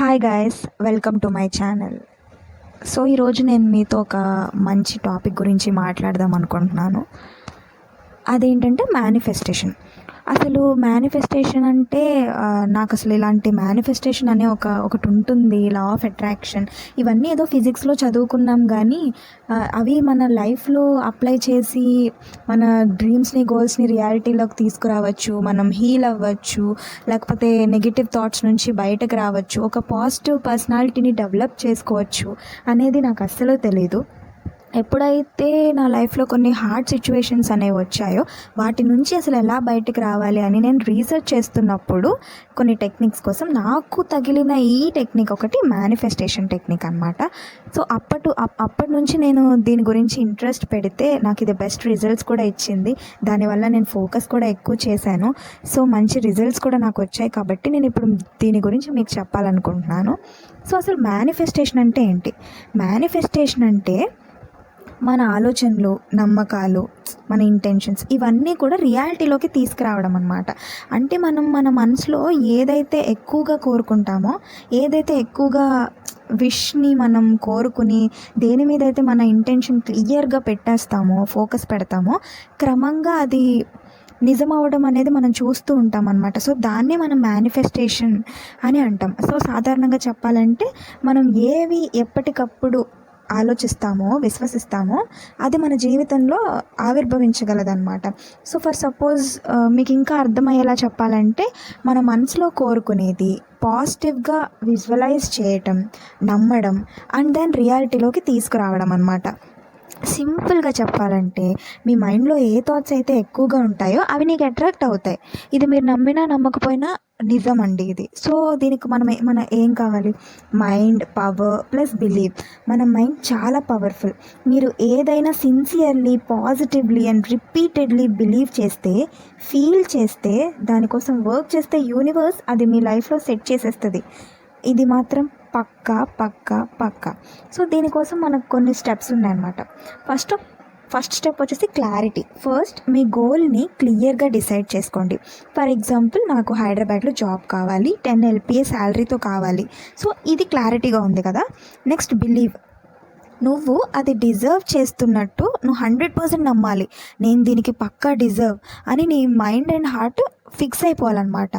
Hi guys welcome to my channel so ఈరోజు నేను మీతో ఒక మంచి టాపిక్ గురించి మాట్లాడదాం అనుకుంటున్నాను. అదేంటంటే మేనిఫెస్టేషన్ అసలు మేనిఫెస్టేషన్ అంటే నాకు అసలు ఇలాంటి మేనిఫెస్టేషన్ అనే ఒక ఒకటి ఉంటుంది. లా ఆఫ్ అట్రాక్షన్ ఇవన్నీ ఏదో ఫిజిక్స్లో చదువుకున్నాం కానీ అవి మన లైఫ్లో అప్లై చేసి మన డ్రీమ్స్ని గోల్స్ని రియాలిటీలోకి తీసుకురావచ్చు మనం హీల్ అవ్వచ్చు లేకపోతే నెగిటివ్ థాట్స్ నుంచి బయటకు రావచ్చు ఒక పాజిటివ్ పర్సనాలిటీని డెవలప్ చేసుకోవచ్చు అనేది నాకు అస్సలు తెలీదు. ఎప్పుడైతే నా లైఫ్లో కొన్ని హార్డ్ సిచ్యువేషన్స్ అనేవి వచ్చాయో వాటి నుంచి అసలు ఎలా బయటకు రావాలి అని నేను రీసెర్చ్ చేస్తున్నప్పుడు కొన్ని టెక్నిక్స్ కోసం నాకు తగిలిన ఈ టెక్నిక్ ఒకటి మేనిఫెస్టేషన్ టెక్నిక్ అనమాట సో అప్పటి అప్- అప్పటి నుంచి నేను దీని గురించి ఇంట్రెస్ట్ పెడితే నాకు ఇది బెస్ట్ రిజల్ట్స్ కూడా ఇచ్చింది. దానివల్ల నేను ఫోకస్ కూడా ఎక్కువ చేశాను. సో మంచి రిజల్ట్స్ కూడా నాకు వచ్చాయి కాబట్టి నేను ఇప్పుడు దీని గురించి మీకు చెప్పాలనుకుంటున్నాను. సో అసలు మేనిఫెస్టేషన్ అంటే ఏంటి? మేనిఫెస్టేషన్ అంటే మన ఆలోచనలు నమ్మకాలు మన ఇంటెన్షన్స్ ఇవన్నీ కూడా రియాలిటీలోకి తీసుకురావడం అనమాట అంటే మనం మన మనసులో ఏదైతే ఎక్కువగా కోరుకుంటామో ఏదైతే ఎక్కువగా విష్ని మనం కోరుకుని దేని మీద అయితే మన ఇంటెన్షన్ క్లియర్గా పెట్టేస్తామో ఫోకస్ పెడతామో క్రమంగా అది నిజం అవ్వడం అనేది మనం చూస్తూ ఉంటాం అనమాట సో దాన్నే మనం మేనిఫెస్టేషన్ అని అంటాం. సో సాధారణంగా చెప్పాలంటే మనం ఏవి ఎప్పటికప్పుడు ఆలోచిస్తామో విశ్వసిస్తామో అది మన జీవితంలో ఆవిర్భవించగలదన్నమాట. సో ఫర్ సపోజ్ మీకు ఇంకా అర్థమయ్యేలా చెప్పాలంటే మన మనసులో కోరుకునేది పాజిటివ్గా విజువలైజ్ చేయటం నమ్మడం అండ్ దెన్ రియాలిటీలోకి తీసుకురావడం అనమాట సింపుల్గా చెప్పాలంటే మీ మైండ్లో ఏ థాట్స్ అయితే ఎక్కువగా ఉంటాయో అవి నీకు అట్రాక్ట్ అవుతాయి. ఇది మీరు నమ్మినా నమ్మకపోయినా నిజం అండి ఇది. సో దీనికి మనం ఏ- మన ఏం కావాలి? Mind power plus believe. మన మైండ్ చాలా పవర్ఫుల్. మీరు ఏదైనా sincerely positively and repeatedly believe చేస్తే ఫీల్ చేస్తే దానికోసం వర్క్ చేస్తే యూనివర్స్ అది మీ లైఫ్లో సెట్ చేసేస్తుంది. ఇది మాత్రం పక్కా పక్కా పక్కా. సో దీనికోసం మనకు కొన్ని స్టెప్స్ ఉన్నాయన్నమాట. ఫస్ట్ ఫస్ట్ స్టెప్ వచ్చేసి క్లారిటీ. ఫస్ట్ మీ గోల్ని క్లియర్గా డిసైడ్ చేసుకోండి. ఫర్ ఎగ్జాంపుల్ నాకు హైదరాబాద్లో జాబ్ కావాలి టెన్ ఎల్పిఏ శాలరీతో కావాలి. సో ఇది క్లారిటీగా ఉంది కదా? నెక్స్ట్ బిలీవ్ నువ్వు అది డిజర్వ్ చేస్తున్నట్టు నువ్వు హండ్రెడ్ పర్సెంట్ నమ్మాలి. నేను దీనికి పక్కా డిజర్వ్ అని నీ మైండ్ అండ్ హార్ట్ ఫిక్స్ అయిపోవాలన్నమాట.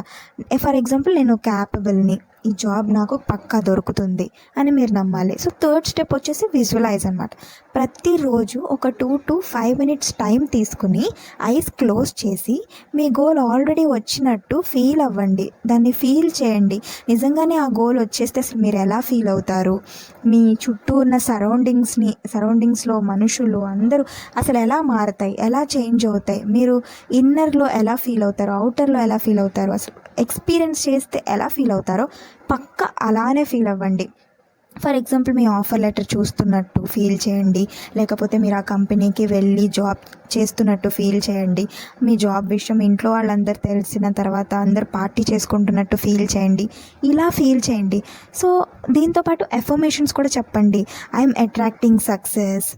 ఫర్ ఎగ్జాంపుల్ నేను క్యాపబుల్ని ఈ జాబ్ నాకు పక్కా దొరుకుతుంది అని మీరు నమ్మాలి. సో థర్డ్ స్టెప్ వచ్చేసి విజువలైజ్ అనమాట ప్రతిరోజు ఒక two to five minutes time తీసుకుని ఐస్ క్లోజ్ చేసి మీ గోల్ ఆల్రెడీ వచ్చినట్టు ఫీల్ అవ్వండి. దాన్ని ఫీల్ చేయండి. నిజంగానే ఆ గోల్ వచ్చేస్తే అసలు మీరు ఎలా ఫీల్ అవుతారు? మీ చుట్టూ ఉన్న సరౌండింగ్స్ని సరౌండింగ్స్లో మనుషులు అందరూ అసలు ఎలా మారుతాయి? ఎలా చేంజ్ అవుతాయి? మీరు ఇన్నర్లో ఎలా ఫీల్ అవుతారు? అవుటర్లో ఎలా ఫీల్ అవుతారు? అసలు ఎక్స్పీరియన్స్ చేస్తే ఎలా ఫీల్ అవుతారో పక్క అలానే ఫీల్ అవ్వండి. ఫర్ ఎగ్జాంపుల్ మీ ఆఫర్ లెటర్ చూస్తున్నట్టు ఫీల్ చేయండి. లేకపోతే మీరు ఆ కంపెనీకి వెళ్ళి జాబ్ చేస్తున్నట్టు ఫీల్ చేయండి. మీ జాబ్ విషయం ఇంట్లో వాళ్ళందరూ తెలిసిన తర్వాత అందరు పార్టీ చేసుకుంటున్నట్టు ఫీల్ చేయండి. ఇలా ఫీల్ చేయండి. సో దీంతోపాటు ఎఫర్మేషన్స్ కూడా చెప్పండి. ఐఎమ్ అట్రాక్టింగ్ సక్సెస్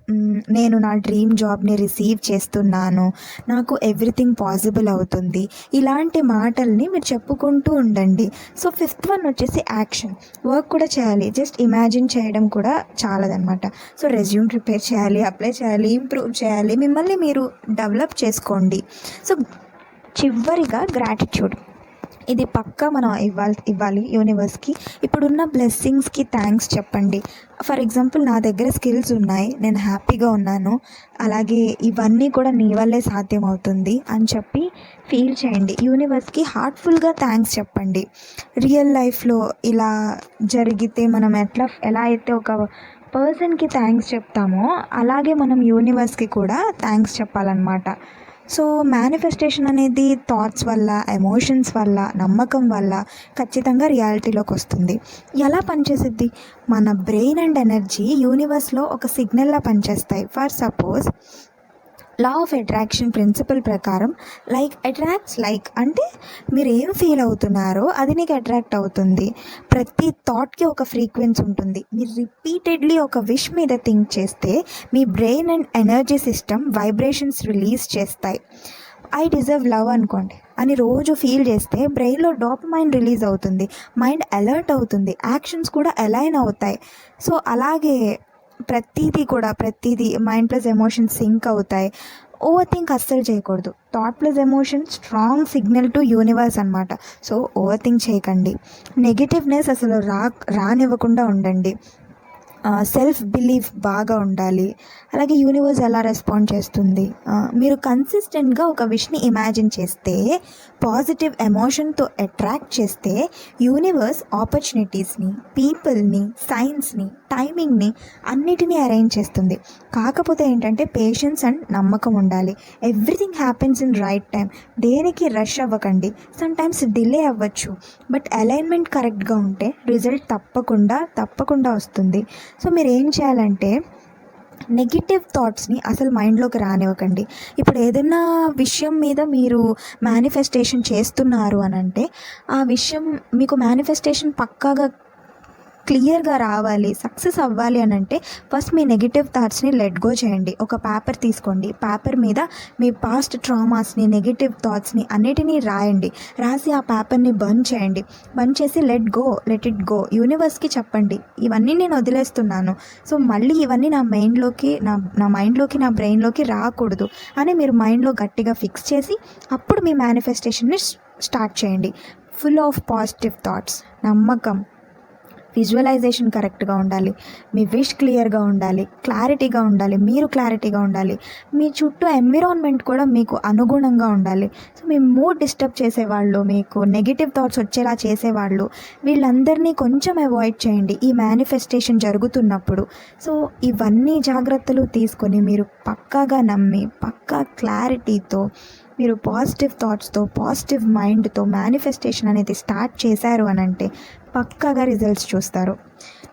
నేను నా డ్రీమ్ జాబ్ని రిసీవ్ చేస్తున్నాను. నాకు ఎవ్రీథింగ్ పాసిబుల్ అవుతుంది. ఇలాంటి మాటల్ని మీరు చెప్పుకుంటూ ఉండండి. సో ఫిఫ్త్ వన్ వచ్చేసి యాక్షన్ వర్క్ కూడా చేయాలి. జస్ట్ ఇమాజిన్ చేయడం కూడా చాలదనమాట సో రెజ్యూమ్ ప్రిపేర్ చేయాలి అప్లై చేయాలి ఇంప్రూవ్ చేయాలి. మిమ్మల్ని మీరు డెవలప్ చేసుకోండి. సో చివరిగా గ్రాటిట్యూడ్ ఇది పక్కా మనం ఇవ్వాలి ఇవ్వాలి యూనివర్స్కి. ఇప్పుడున్న బ్లెస్సింగ్స్కి థ్యాంక్స్ చెప్పండి. ఫర్ ఎగ్జాంపుల్ నా దగ్గర స్కిల్స్ ఉన్నాయి. నేను హ్యాపీగా ఉన్నాను. అలాగే ఇవన్నీ కూడా నీ వల్లే సాధ్యం అవుతుంది అని చెప్పి ఫీల్ చేయండి. యూనివర్స్కి హార్ట్ఫుల్గా థ్యాంక్స్ చెప్పండి. రియల్ లైఫ్లో ఇలా జరిగితే మనం ఎట్లా ఎలా అయితే ఒక పర్సన్కి థ్యాంక్స్ చెప్తామో అలాగే మనం యూనివర్స్కి కూడా థ్యాంక్స్ చెప్పాలన్నమాట. సో మేనిఫెస్టేషన్ అనేది థాట్స్ వల్ల ఎమోషన్స్ వల్ల నమ్మకం వల్ల ఖచ్చితంగా రియాలిటీలోకి వస్తుంది. ఎలా పనిచేసిద్ది? మన బ్రెయిన్ అండ్ ఎనర్జీ యూనివర్స్లో ఒక సిగ్నల్లా పనిచేస్తాయి. For suppose law of attraction principle ప్రకారం లైక్ అట్రాక్ట్స్ లైక్ అంటే మీరు ఏం ఫీల్ అవుతున్నారో అది నీకు అట్రాక్ట్ అవుతుంది. ప్రతి థాట్కి ఒక ఫ్రీక్వెన్సీ ఉంటుంది. మీరు రిపీటెడ్లీ ఒక విష్ మీద థింక్ చేస్తే మీ brain and energy system vibrations release చేస్తాయి. ఐ డిజర్వ్ లవ్ అనుకోండి. అని రోజు ఫీల్ చేస్తే బ్రెయిన్లో మైండ్ రిలీజ్ అవుతుంది. మైండ్ అలర్ట్ అవుతుంది. యాక్షన్స్ కూడా అలైన్ అవుతాయి. సో అలాగే ప్రతిదీ కూడా ప్రతిదీ మైండ్ ప్లస్ ఎమోషన్ సింక్ అవుతాయి. ఓవర్ థింక్ అస్సలు చేయకూడదు. Thought plus emotion strong signal to universe అనమాట సో ఓవర్ థింక్ చేయకండి. నెగిటివ్నెస్ అసలు రా రానివ్వకుండా ఉండండి. సెల్ఫ్ బిలీఫ్ బాగా ఉండాలి. అలాగే యూనివర్స్ ఎలా రెస్పాండ్ చేస్తుంది? మీరు కన్సిస్టెంట్గా ఒక విష్ని ఇమాజిన్ చేస్తే పాజిటివ్ ఎమోషన్తో అట్రాక్ట్ చేస్తే యూనివర్స్ ఆపర్చునిటీస్ని పీపుల్ని సైన్స్ని టైమింగ్ని అన్నిటినీ అరేంజ్ చేస్తుంది. కాకపోతే ఏంటంటే పేషెన్స్ అండ్ నమ్మకం ఉండాలి. Everything happens in right time దేనికి రష్ అవ్వకండి. సమ్టైమ్స్ డిలే అవ్వచ్చు. బట్ అలైన్మెంట్ కరెక్ట్గా ఉంటే రిజల్ట్ తప్పకుండా తప్పకుండా వస్తుంది. సో మీరు ఏం చేయాలంటే నెగిటివ్ థాట్స్ని అసలు మైండ్లోకి రానివ్వకండి. ఇప్పుడు ఏదైనా విషయం మీద మీరు మేనిఫెస్టేషన్ చేస్తున్నారు అని అంటే ఆ విషయం మీకు మేనిఫెస్టేషన్ పక్కాగా క్లియర్గా రావాలి సక్సెస్ అవ్వాలి అని అంటే ఫస్ట్ మీ నెగిటివ్ థాట్స్ని లెట్ గో చేయండి. ఒక పేపర్ తీసుకోండి. పేపర్ మీద మీ పాస్ట్ ట్రామాస్ని నెగిటివ్ థాట్స్ని అన్నిటినీ రాయండి. రాసి ఆ పేపర్ని బర్న్ చేయండి. బర్న్ చేసి let go let it go. యూనివర్స్కి చెప్పండి. ఇవన్నీ నేను వదిలేస్తున్నాను. సో మళ్ళీ ఇవన్నీ నా మైండ్లోకి నా నా మైండ్లోకి నా బ్రెయిన్లోకి రాకూడదు అని మీరు మైండ్లో గట్టిగా ఫిక్స్ చేసి అప్పుడు మీ మేనిఫెస్టేషన్ని స్టార్ట్ చేయండి. ఫుల్ ఆఫ్ పాజిటివ్ థాట్స్ నమ్మకం. విజువలైజేషన్ కరెక్ట్గా ఉండాలి. మీ విష్ క్లియర్గా ఉండాలి. క్లారిటీగా ఉండాలి. మీరు క్లారిటీగా ఉండాలి. మీ చుట్టూ ఎన్విరాన్మెంట్ కూడా మీకు అనుగుణంగా ఉండాలి. సో మీ మూడ్ డిస్టర్బ్ చేసేవాళ్ళు మీకు నెగిటివ్ థాట్స్ వచ్చేలా చేసేవాళ్ళు వీళ్ళందరినీ కొంచెం అవాయిడ్ చేయండి. ఈ మేనిఫెస్టేషన్ జరుగుతున్నప్పుడు. సో ఇవన్నీ జాగ్రత్తలు తీసుకొని మీరు పక్కాగా నమ్మి పక్కా క్లారిటీతో మీరు పాజిటివ్ థాట్స్తో పాజిటివ్ మైండ్తో మేనిఫెస్టేషన్ అనేది స్టార్ట్ చేశారు అని అంటే పక్కాగా రిజల్ట్స్ చూస్తారు.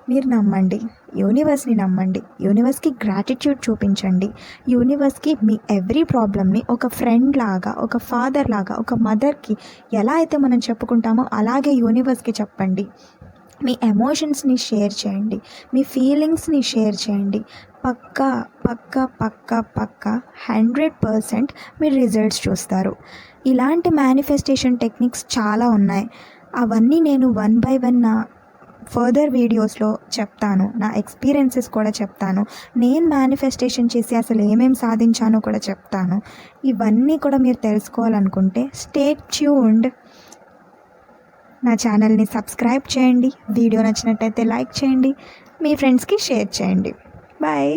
మీరు నమ్మండి. యూనివర్స్ని నమ్మండి. యూనివర్స్కి గ్రాటిట్యూడ్ చూపించండి. యూనివర్స్కి మీ ఎవ్రీ ప్రాబ్లమ్ని ఒక ఫ్రెండ్ లాగా ఒక ఫాదర్ లాగా ఒక మదర్కి ఎలా అయితే మనం చెప్పుకుంటామో అలాగే యూనివర్స్కి చెప్పండి. మీ ఎమోషన్స్ని షేర్ చేయండి. మీ ఫీలింగ్స్ని షేర్ చేయండి. పక్కా పక్కా పక్కా పక్కా హండ్రెడ్ పర్సెంట్ మీరు రిజల్ట్స్ చూస్తారు. ఇలాంటి మేనిఫెస్టేషన్ టెక్నిక్స్ చాలా ఉన్నాయి. అవన్నీ నేను వన్ బై వన్ నా ఫర్దర్ వీడియోస్లో చెప్తాను. నా ఎక్స్పీరియన్సెస్ కూడా చెప్తాను. నేను మేనిఫెస్టేషన్ చేసి అసలు ఏమేమి సాధించానో కూడా చెప్తాను. ఇవన్నీ కూడా మీరు తెలుసుకోవాలనుకుంటే స్టేట్ ట్యూన్డ్ నా ఛానల్ని సబ్స్క్రైబ్ చేయండి. వీడియో నచ్చినట్టయితే లైక్ చేయండి. మీ ఫ్రెండ్స్కి షేర్ చేయండి. బాయ్.